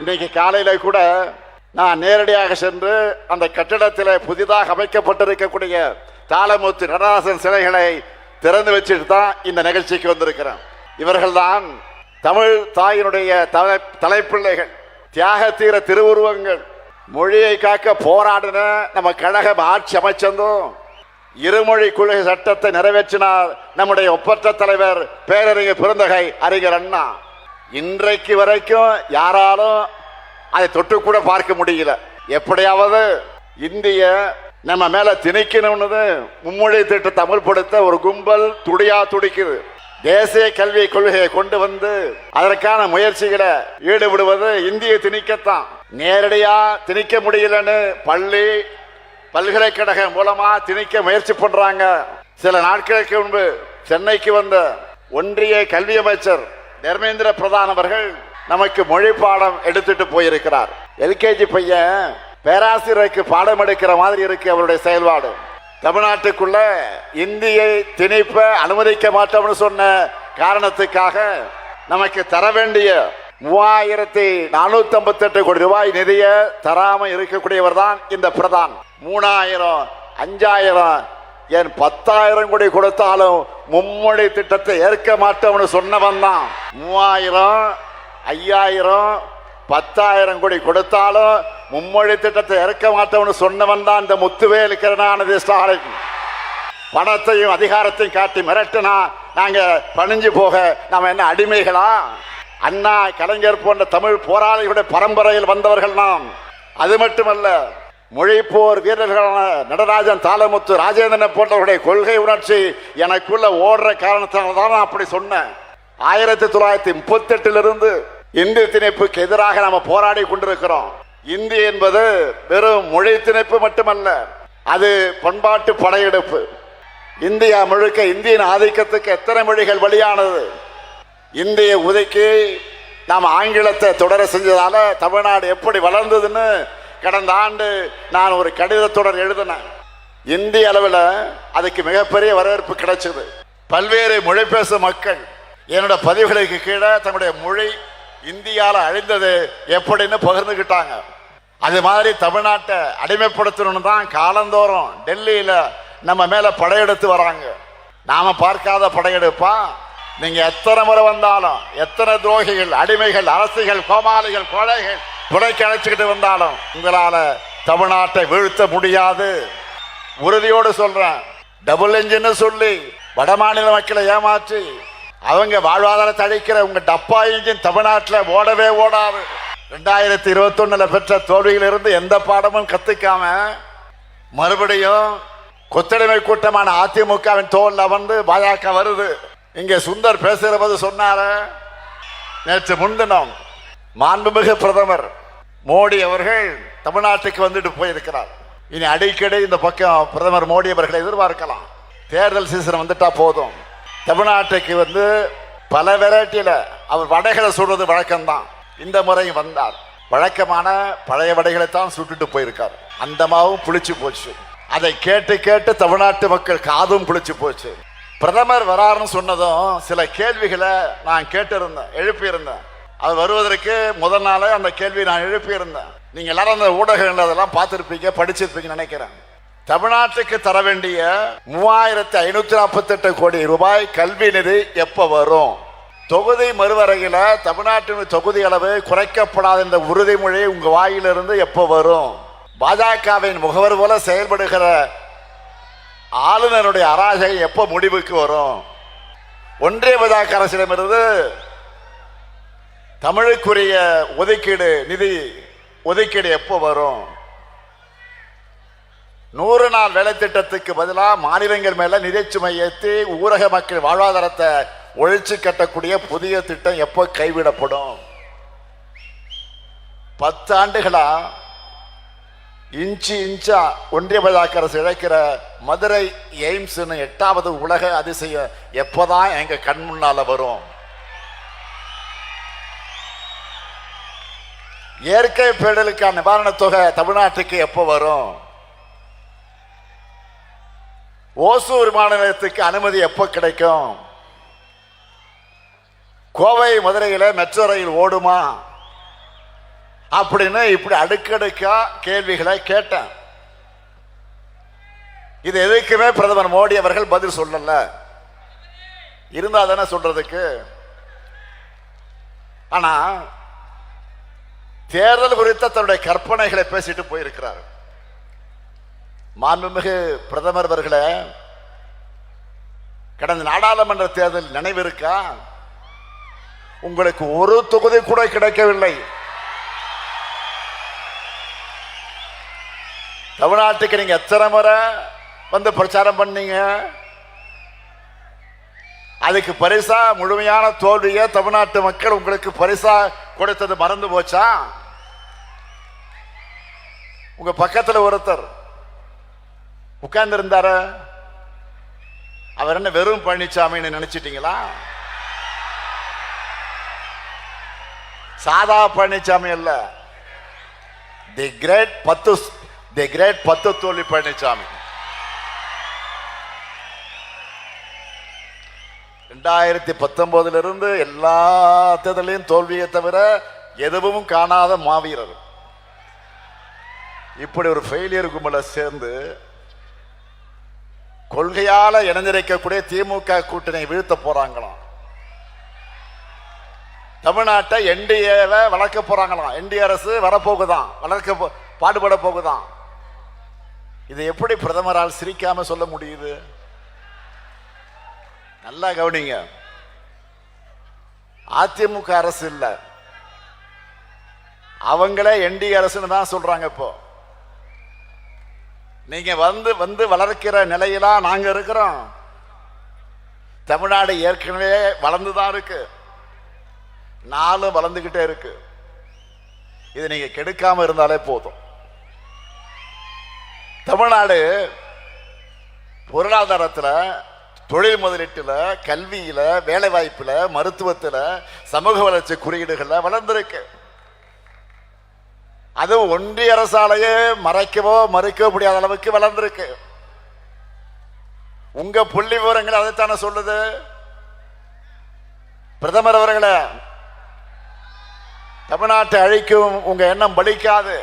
இன்னைக்கு காலையில் கூட நான் நேரடியாக சென்று அந்த கட்டிடத்தில் புதிதாக அமைக்கப்பட்டிருக்கக்கூடிய தாளமுத்து நடராசன் சிலைகளை திறந்து வச்சுட்டு தான் இந்த நிகழ்ச்சிக்கு வந்திருக்கிறேன். இவர்கள்தான் தமிழ் தாயினுடைய தலை தலைப்பிள்ளைகள் தியாக தீர திருவுருவங்கள் மொழியை காக்க போராடின நம்ம கழகம் ஆட்சி அமைச்சதும் இருமொழி கொள்கை சட்டத்தை நிறைவேற்றினார் நம்முடைய ஒப்பற்ற தலைவர் பேரறிஞர் பிறந்தகை அறிஞர் அண்ணா. இன்றைக்கு வரைக்கும் யாராலும் அதை தொட்டு கூட பார்க்க முடியல. எப்படியாவது இந்திய நம்ம மேல திணிக்கணும்னு மும்மொழி திட்டத்தை அமல்படுத்த ஒரு கும்பல் துடியா துடிக்குது. தேசிய கல்வி கொள்கையை கொண்டு வந்து அதற்கான முயற்சிகளை ஈடுபடுவது இந்திய திணிக்கத்தான். நேரடியா திணிக்க முடியலன்னு பள்ளி பல்கலைக்கழகம் மூலமா திணிக்க முயற்சி பண்றாங்க. சில நாட்களுக்கு முன்பு சென்னைக்கு வந்த ஒன்றிய கல்வி அமைச்சர் தர்மேந்திர பிரதான் அவர்கள் நமக்கு மொழி பாடம் எடுத்துட்டு போயிருக்கிறார். எல்கேஜி பையன் பேராசிரியருக்கு பாடம் எடுக்கிற மாதிரி இருக்கு அவருடைய செயல்பாடு. தமிழ்நாட்டுக்குள்ள இந்தியை திணிப்ப அனுமதிக்க மாட்டோம்னு சொன்ன காரணத்துக்காக நமக்கு தர வேண்டிய மூவாயிரத்தி நானூத்தி ஐம்பத்தி எட்டு கோடி ரூபாய் நிதியை தராம இருக்கக்கூடியவர் தான் இந்த பிரதான். மூணாயிரம் அஞ்சாயிரம் ஏன் பத்தாயிரம் கோடி கொடுத்தாலும் மும்மொழி திட்டத்தை ஏற்க மாட்டோம்னு சொன்னவன் தான். மூவாயிரம் ஐயாயிரம் பத்தாயிரம் கோடி கொடுத்தாலும் மும்மொழி திட்டத்தை இறக்க மாட்டோம்னு சொன்னவன் தான் இந்த முத்துவேல் கருணாநிதி ஸ்டாலின். பணத்தையும் அதிகாரத்தையும் காட்டி மிரட்டினா நாங்க பணிஞ்சு போக நாம என்ன அடிமைகளா? அண்ணா கலைஞர் போன்ற தமிழ் போராளிகளுடைய பரம்பரையில் வந்தவர்கள் நாம். அது மட்டுமல்ல மொழிப்போர் வீரர்களான நடராஜன் தாளமுத்து ராஜேந்திரன் போன்றவருடைய கொள்கை உணர்ச்சி எனக்குள்ள ஓடுற காரணத்தால் தான் நான் அப்படி சொன்னேன். ஆயிரத்தி தொள்ளாயிரத்தி முப்பத்தெட்டிலிருந்து இந்திய இந்தி திணிப்புக்கு எதிராக நாம் போராடி கொண்டிருக்கிறோம். இந்தி என்பது வெறும் மொழி திணிப்பு மட்டுமல்ல அது பண்பாட்டு படையெடுப்பு. இந்தியா முழுக்க இந்தியின் ஆதிக்கத்துக்கு எத்தனை மொழிகள் வழியானது இந்திய உதைக்கு நாம் ஆங்கிலத்தை தொடர செஞ்சதால தமிழ்நாடு எப்படி வளர்ந்ததுன்னு கடந்த ஆண்டு நான் ஒரு கடிதத்துடன் எழுதினேன். இந்திய அளவில் அதுக்கு மிகப்பெரிய வரவேற்பு கிடைச்சது. பல்வேறு மொழி பேசும் மக்கள் என்னோட பதிவுகளுக்கு கீழே தன்னுடைய மொழி இந்தியால அழிந்தது எப்படின்னு பகிர்ந்துக்கிட்டாங்க அது மாதிரி தமிழ்நாட்டை அடிமைப்படுத்தணும்னு தான் காலந்தோறும் டெல்லியில நம்ம மேல படையெடுத்து வராங்க. நாம பார்க்காத படையெடுப்பா நீங்க எத்தனை முறை வந்தாலும் எத்தனை துரோகிகள் அடிமைகள் அரசுகள் கோமாளிகள் கொலைகள் துணைக்கு அழைச்சிக்கிட்டு வந்தாலும் உங்களால தமிழ்நாட்டை வீழ்த்த முடியாது. உறுதியோடு சொல்றேன். டபுள் இன்ஜின்னு சொல்லி வடமாநில மக்களை ஏமாற்றி அவங்க வாழ்வாதாரத்தை அழிக்கிற உங்க டப்பா இன்ஜின் தமிழ்நாட்டில் ஓடவே ஓடாது. ரெண்டாயிரத்தி இருபத்தொன்னுல பெற்ற தோல்வியிலிருந்து எந்த பாடமும் கத்துக்காம மறுபடியும் கொத்தடிமை கூட்டமான அதிமுகவின் தோல் வந்து பாஜக வருது. இங்கே சுந்தர் பேசுகிற போது சொன்னார நேற்று முன்தினம் மாண்புமிகு பிரதமர் மோடி அவர்கள் தமிழ்நாட்டுக்கு வந்துட்டு போயிருக்கிறார். இனி அடிக்கடி இந்த பக்கம் பிரதமர் மோடி அவர்களை எதிர்பார்க்கலாம். தேர்தல் சீசன் வந்துட்டா போதும். தமிழ்நாட்டுக்கு வந்து பல வெரைட்டியில் அவர் வடைகளை சுடுறது வழக்கம்தான். இந்த முறையும் வந்தார். வழக்கமான பழைய வடைகளை தான் சுட்டுட்டு போயிருக்கார். அந்த மாவும் புளிச்சு போச்சு. அதை கேட்டு கேட்டு தமிழ்நாட்டு மக்கள் காதும் புளிச்சு போச்சு. பிரதமர் வராருன்னு சொன்னதும் சில கேள்விகளை நான் கேட்டிருந்தேன் எழுப்பியிருந்தேன். அது வருவதற்கு முதல் நாளே அந்த கேள்வி நான் எழுப்பியிருந்தேன். நீங்கள் எல்லாரும் அந்த ஊடகங்கள் அதெல்லாம் பார்த்துருப்பீங்க படிச்சிருப்பீங்கன்னு நினைக்கிறேன். தமிழ்நாட்டுக்கு தர வேண்டிய மூவாயிரத்தி ஐநூத்தி நாற்பத்தெட்டு கோடி ரூபாய் கல்வி நிதி எப்ப வரும்? தொகுதி மறுவரையில் தமிழ்நாட்டின் தொகுதி அளவு குறைக்கப்படாத இந்த உறுதிமொழி உங்க வாயிலிருந்து எப்ப வரும்? பாஜகவின் முகவர் போல செயல்படுகிற ஆளுநருடைய அராஜகம் எப்போ முடிவுக்கு வரும்? ஒன்றிய பாஜக அரசிடமிருந்து தமிழுக்குரிய ஒதுக்கீடு நிதி ஒதுக்கீடு எப்போ வரும்? நூறு நாள் வேலை திட்டத்துக்கு பதிலாக மாநிலங்கள் மேல நிதிச்சுமை ஏற்றி ஊரக மக்கள் வாழ்வாதாரத்தை ஒழிச்சு கட்டக்கூடிய புதிய திட்டம் எப்போ கைவிடப்படும்? பத்து ஆண்டுகளா இன்ச்சு இன்ச்சா ஒன்றிய பாஜக அரசு இழைக்கிற மதுரை எய்ம்ஸ்னு எட்டாவது உலக அதிசயம் எப்போதான் எங்க கண் முன்னால வரும்? இயற்கை பேடலுக்கான நிவாரணத் தொகை தமிழ்நாட்டுக்கு எப்போ வரும்? ஓசூர் மாநிலத்துக்கு அனுமதி எப்போ கிடைக்கும்? கோவை மதுரையில் மெட்ரோ ரயில் ஓடுமா? அப்படின்னு இப்படி அடுக்கடுக்கா கேள்விகளை கேட்டேன். இது எதுக்குமே பிரதமர் மோடி அவர்கள் பதில் சொல்லல. இருந்தா தானே சொல்றதுக்கு? ஆனா தேர்தல் குறித்த தன்னுடைய கற்பனைகளை பேசிட்டு போயிருக்கிறார். மாண்புமிகு பிரதமர் அவர்களே கடந்த நாடாளுமன்ற தேர்தல் நினைவு இருக்கா? உங்களுக்கு ஒரு தொகுதி கூட கிடைக்கவில்லை. தமிழ்நாட்டுக்கு நீங்க எத்தனை முறை வந்து பிரச்சாரம் பண்ணீங்க. அதுக்கு பரிசா முழுமையான தோல்வியை தமிழ்நாட்டு மக்கள் உங்களுக்கு பரிசா கொடுத்தது மறந்து போச்சா? உங்க பக்கத்துல ஒருத்தர் உட்கார்ந்து இருந்தார அவர் என்ன வெறும் பழனிசாமின்னு நினைச்சிட்டீங்களா? சாதா பழனிசாமி அல்ல. தி கிரேட் பத்து தி கிரேட் பத்து தோல்வி பழனிசாமி ரெண்டாயிரத்தி பத்தொன்பதுலேருந்து எல்லா தேர்தலையும் தோல்வியை தவிர எதுவும் காணாத மாவீரர். இப்படி ஒரு ஃபெயிலியர் கும்பலை சேர்ந்து கொள்கையால் இணைந்திருக்கக்கூடிய திமுக கூட்டணி வீழ்த்த போறாங்களாம். தமிழ்நாட்டை என்டிஏவை வளர்க்க போறாங்களாம். என்டிஏ அரசு வரப்போகுதான் வளர்க்க போ- பாடுபட போகுதான் இதை எப்படி பிரதமரால் சிரிக்காம சொல்ல முடியுது? நல்லா கவனிங்க. அதிமுக அரசு இல்ல. அவங்களே என்டி அரசுன்னு தான் சொல்றாங்க இப்போ. நீங்க வந்து வந்து வளர்க்கிற நிலையிலா நாங்க இருக்கிறோம். தமிழ்நாடு ஏற்கனவே வளர்ந்துதான் இருக்கு. நாளும் வளர்ந்துகிட்டே இருக்கு. இது நீங்க கெடுக்காம இருந்தாலே போதும். தமிழ்நாடு பொருளாதாரத்துல தொழில் முதலீட்டில் கல்வியில் வேலைவாய்ப்பில் மருத்துவத்தில் சமூக வளர்ச்சி குறியீடுகளில் வளர்ந்துருக்கு. அது ஒன்றிய அரசாலேயே மறைக்கவோ மறுக்கவோ முடியாத அளவுக்கு வளர்ந்துருக்கு. உங்க புள்ளி விவரங்கள் அதைத்தானே சொல்லுது? பிரதமர் அவர்களே தமிழ்நாட்டை அழிக்கும் உங்க எண்ணம் பலிக்காது.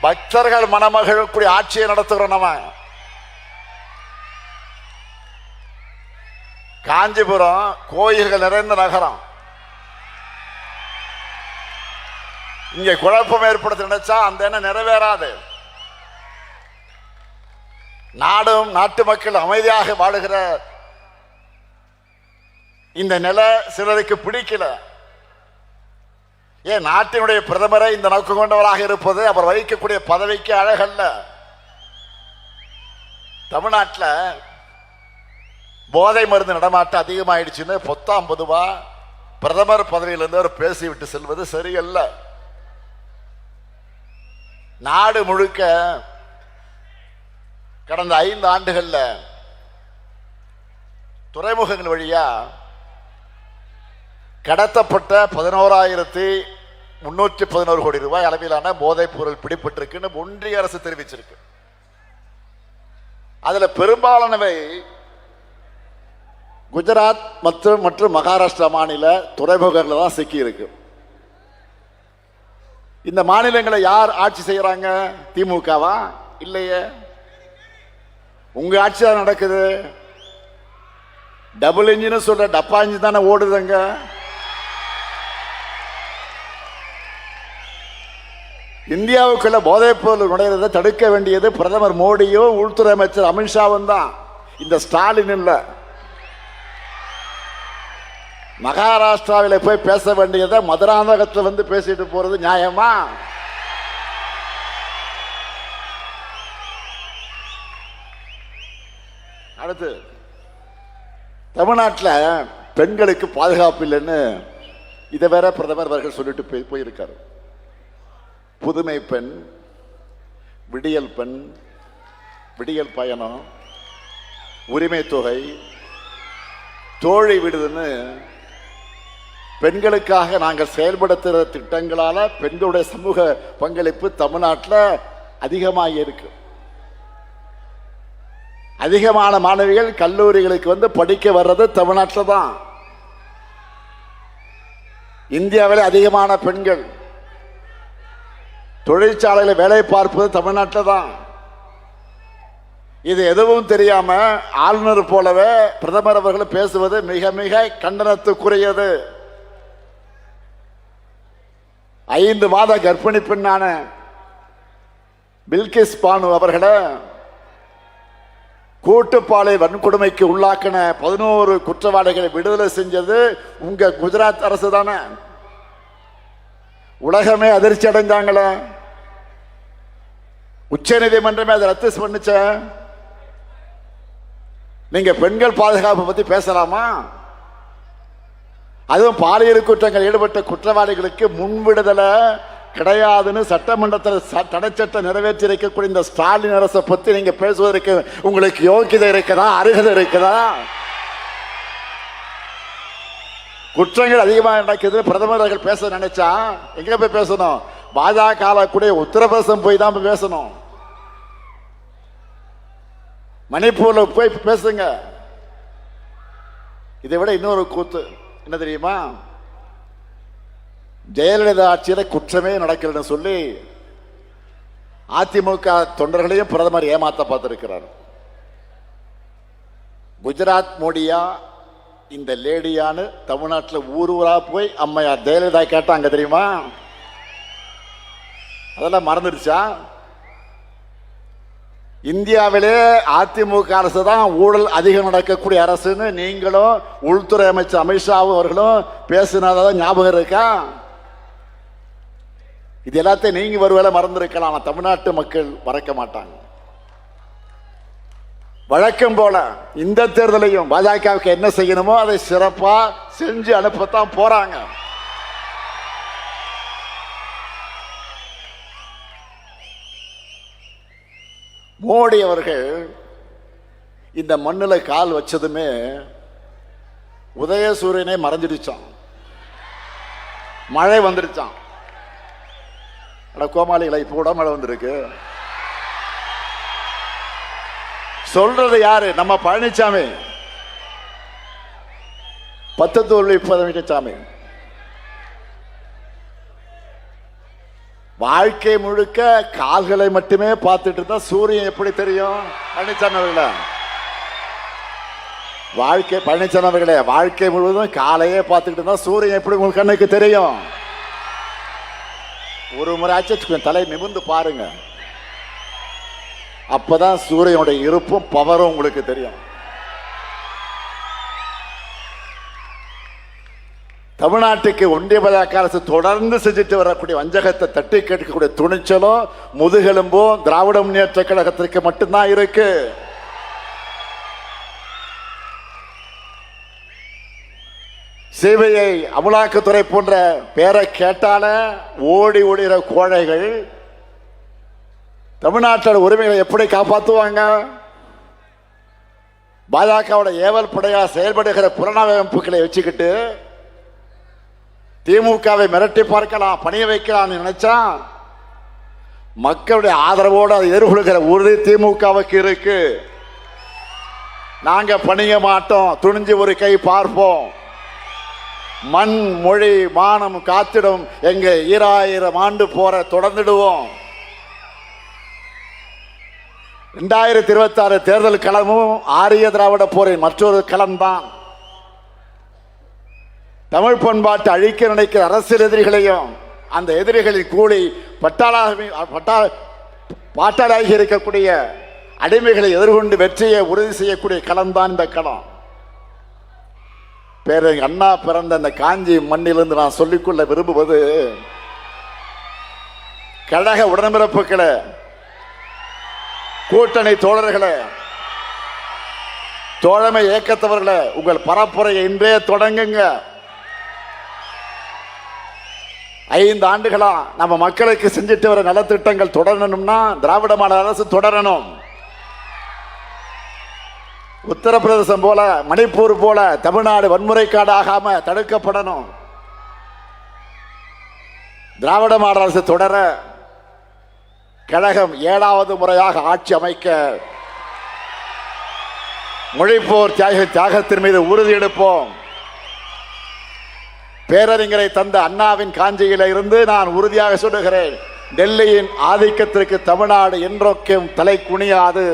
பக்தர்கள் மணமகள் ஆட்சியை நடத்துகிறோம் நம்ம காஞ்சிபுரம் கோயில்கள் நிறைந்த நகரம். இங்க குழப்பம் ஏற்படுத்த நினைச்சா அந்த எண்ணம் நிறைவேறாது. நாடும் நாட்டு மக்கள் அமைதியாக வாழுகிற இந்த நிலை சிலருக்கு பிடிக்கல. ஏன் நாட்டினுடைய பிரதமரை இந்த நோக்கம் கொண்டவராக இருப்பது அவர் வகிக்கக்கூடிய பதவிக்கு அழகல்ல. தமிழ்நாட்டில் போதை மருந்து நடமாட்டம் அதிகமாயிடுச்சுன்னு பொத்தாம் பொதுவா பிரதமர் பதவியிலிருந்து அவர் பேசிவிட்டு செல்வது சரியல்ல. நாடு முழுக்க கடந்த ஐந்து ஆண்டுகள்ல துறைமுகங்கள் வழியா கடத்தப்பட்ட பதினோராயிரத்தி முன்னூற்றி பதினோரு கோடி ரூபாய் அளவிலான போதைப் பொருள் பிடிபட்டிருக்குன்னு ஒன்றிய அரசு தெரிவிச்சிருக்கு. அதுல பெரும்பாலானவை குஜராத் மற்றும் மற்றும் மகாராஷ்டிரா மாநில துறைமுகங்களில் தான் சிக்கியிருக்கு இந்த மாநிலங்களை யார் ஆட்சி செய்கிறாங்க திமுகவா? இல்லையே. உங்கள் ஆட்சி தான் நடக்குது. டபுள் இன்ஜின் சொல்கிற டப்பா இன்ஜின் தானே ஓடுதுங்க இந்தியாவுக்குள்ள போதைப் பொருள் நுழையிறதை தடுக்க வேண்டியது பிரதமர் மோடியும் உள்துறை அமைச்சர் அமித்ஷாவும் தான். இந்த ஸ்டாலின் இல்லை. மகாராஷ்டிராவில் போய் பேச வேண்டியதை மதுராந்தகத்தில் வந்து பேசிட்டு போகிறது நியாயமா? அடுத்து தமிழ்நாட்டில் பெண்களுக்கு பாதுகாப்பு இல்லைன்னு இதை வேற பிரதமர் அவர்கள் சொல்லிட்டு போய் போயிருக்காரு. புதுமை பெண் விடியல் பெண் விடியல் பயணம் உரிமை தொகை தோழி விடுதுன்னு பெண்களுக்காக நாங்கள் செயல்படுத்துகிற திட்டங்களால் பெண்களுடைய சமூக பங்களிப்பு தமிழ்நாட்டில் அதிகமாக இருக்கு. அதிகமான மாணவிகள் கல்லூரிகளுக்கு வந்து படிக்க வர்றது தமிழ்நாட்டில் தான். இந்தியாவில் அதிகமான பெண்கள். தொழிற்சாலையில் வேலை பார்ப்பது தமிழ்நாட்டில் தான். இது எதுவும் தெரியாமல் ஆளுநர் போலவே பிரதமர் அவர்கள் பேசுவது மிக மிக கண்டனத்துக்குரியது. ஐந்து மாத கர்ப்பிணி பெண்ணான பில்கிஸ் பானு அவர்களை கூட்டுப்பாலை வன்கொடுமைக்கு உள்ளாக்கின பதினோரு குற்றவாளிகளை விடுதலை செஞ்சது உங்க குஜராத் அரசு தானே. உலகமே அதிர்ச்சி அடைஞ்சாங்களே உச்ச நீதிமன்றமே அதை ரத்து பண்ணுச்ச. நீங்க பெண்கள் பாதுகாப்பு பத்தி பேசலாமா? அதுவும் பாலியல் குற்றங்கள் ஈடுபட்ட குற்றவாளிகளுக்கு முன்விடுதலை கிடையாதுன்னு சட்டமன்றத்தில் ச- தடைச்சட்டம் நிறைவேற்றி இருக்கக்கூடிய இந்த ஸ்டாலின் அரசை பற்றி நீங்கள் பேசுவதற்கு உங்களுக்கு யோக்கியதை இருக்குதா அருகதை இருக்குதா? குற்றங்கள் அதிகமாக நடக்குது பிரதமர் அவர்கள் பேச நினைச்சா எங்க போய் பேசணும்? பாஜக கூட உத்தரப்பிரதேசம் போய் தான் போய் பேசணும். மணிப்பூரில் போய் பேசுங்க. இதை விட இன்னொரு கூத்து. என்ன தெரியுமா? ஜெயலலிதா ஆட்சியில் குற்றமே நடக்கலன்னு சொல்லி அதிமுக தொண்டர்களையும் பிரதமர் ஏமாத்த பார்த்திருக்கிறார். குஜராத் மோடியா இந்த லேடியான்னு தமிழ்நாட்டில் ஊர் ஊராக போய் அம்மையார் ஜெயலலிதா கேட்டாங்க தெரியுமா? அதெல்லாம் மறந்துடுச்சா? இந்தியாவிலே அதிமுக அரசு தான் ஊழல் அதிகம் நடக்கக்கூடிய அரசுன்னு நீங்களும் உள்துறை அமைச்சர் அமித்ஷாவும் அவர்களும் பேசினதான் ஞாபகம் இருக்கா? இது எல்லாத்தையும் நீங்க ஒருவேளை மறந்துருக்கலாம். ஆனால் தமிழ்நாட்டு மக்கள் மறக்க மாட்டாங்க. வழக்கம் போல இந்த தேர்தலையும் பாஜகவுக்கு என்ன செய்யணுமோ அதை சிறப்பாக செஞ்சு அனுப்பத்தான் போறாங்க. மோடி அவர்கள் இந்த மண்ணில் கால் வச்சதுமே உதயசூரியனே மறைஞ்சிடுச்சான் மழை வந்துடுச்சான் அட கோமாளிகளை இப்போ கூட மழை வந்திருக்கு. சொல்றது யாரு? நம்ம பழனிசாமி பத்து பத்தத்தூர் பழனிசாமி வாழ்க்கை முழுக்க கால்களை மட்டுமே பார்த்துட்டு இருந்தா சூரியன் எப்படி தெரியும்? பழனிசாமி அவர்களே. வாழ்க்கை பழனிசாமி அவர்களே வாழ்க்கை முழுவதும் காலையே பார்த்துக்கிட்டு இருந்தா சூரியன் எப்படி உங்களுக்கு கண்ணுக்கு தெரியும்? ஒரு முறை ஆச்சு தலை நிமிர்ந்து பாருங்க. அப்பதான் சூரியனுடைய இருப்பும் பவரும் உங்களுக்கு தெரியும். தமிழ்நாட்டுக்கு ஒன்றிய பாஜக அரசு தொடர்ந்து செஞ்சுட்டு வரக்கூடிய வஞ்சகத்தை தட்டி கேட்கக்கூடிய துணிச்சலும் முதுகெலும்பும் திராவிட முன்னேற்ற கழகத்திற்கு மட்டும்தான் இருக்கு. சிபிஐ அமலாக்கத்துறை போன்ற பேரை கேட்டால ஓடி ஓடுகிற கோழைகள் தமிழ்நாட்டோட உரிமைகளை எப்படி காப்பாற்றுவாங்க பாஜகவோட ஏவல் படையா செயல்படுகிற புலனாய்ப்புகளை வச்சுக்கிட்டு திமுகவை மிரட்டி பார்க்கலாம் பணிய வைக்கலாம்னு நினைச்சா மக்களுடைய ஆதரவோடு அதை எதிர்கொள்கிற உறுதி திமுகவுக்கு இருக்கு. நாங்க பணிய மாட்டோம் துணிஞ்சு ஒரு கை பார்ப்போம். மண் மொழி மானம் காத்திடும் எங்க ஈராயிரம் ஆண்டு போற தொடர்ந்துடுவோம். ரெண்டாயிரத்தி இருபத்தி ஆறு தேர்தல் களமும் ஆரிய திராவிட போரின் மற்றொரு களம்தான். தமிழ் பண்பாட்டை அழிக்க நினைக்கிற அரசியல் எதிரிகளையும் அந்த எதிரிகளின் கூலி பட்டாளாக பட்டா பாட்டாளாகி இருக்கக்கூடிய அடிமைகளை எதிர்கொண்டு வெற்றியை உறுதி செய்யக்கூடிய களம்தான் இந்த களம். பேரங்க அண்ணா பிறந்த அந்த காஞ்சி மண்ணிலிருந்து நான் சொல்லிக்கொள்ள விரும்புவது கழக உடன்பிறப்புகளை கூட்டணி தோழர்களே தோழமை இயக்கத்தவர்களே உங்கள் பரப்புரையை இன்றே தொடங்குங்க. ஐந்து ஆண்டுகளா நம்ம மக்களுக்கு செஞ்சுட்டு வர நலத்திட்டங்கள் தொடரணும்னா திராவிட மாடல் அரசு தொடரணும். உத்தரப்பிரதேசம் போல மணிப்பூர் போல தமிழ்நாடு வன்முறை காடு ஆகாம தடுக்கப்படணும். திராவிட மாடல் அரசு தொடர கழகம் ஏழாவது முறையாக ஆட்சி அமைக்க மொழிப்போர் தியாக தியாகத்தின் மீது உறுதி எடுப்போம். பேரறிஞரை தந்த அண்ணாவின் காஞ்சியில இருந்து நான் உறுதியாக சொல்லுகிறேன் டெல்லியின் ஆதிக்கத்திற்கு தமிழ்நாடு என்றொக்கும் தலை குனியாது.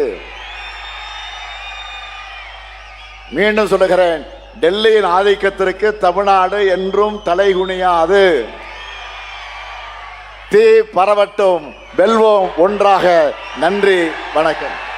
மீண்டும் சொல்லுகிறேன் டெல்லியின் ஆதிக்கத்திற்கு தமிழ்நாடு என்றும் தலைகுனியாது தீ பரவட்டும் வெல்வோம் ஒன்றாக. நன்றி வணக்கம்.